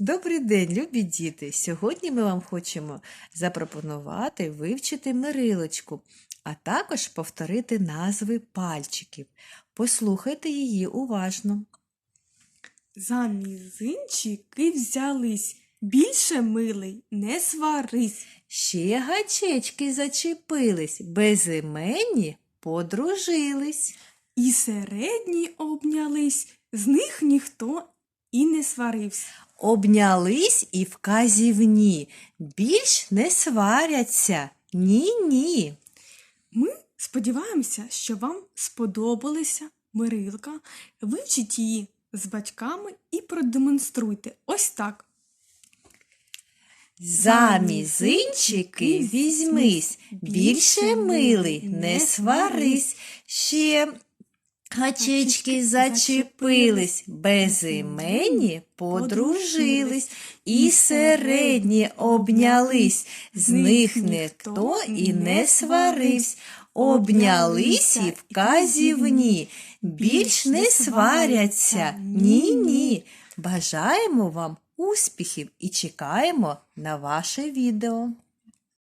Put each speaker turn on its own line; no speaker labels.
Добрий день, любі діти! Сьогодні ми вам хочемо запропонувати вивчити мирилочку, а також повторити назви пальчиків. Послухайте її уважно.
За мізинчики взялись, більше милий, не сварись.
Ще гачечки зачепились, безіменні подружились.
І середні обнялись, з них ніхто і не сварився.
Обнялись і вказівні, більш не сваряться. Ні-ні.
Ми сподіваємося, що вам сподобалася мирилка. Вивчіть її з батьками і продемонструйте. Ось так.
За мізинчики візьмись, більше милий, не сварись, ще гачечки зачепились, безімені подружились, і середні обнялись, з них ніхто і не сваривсь, обнялись і вказівні, більш не сваряться, ні-ні. Бажаємо вам успіхів і чекаємо на ваше відео.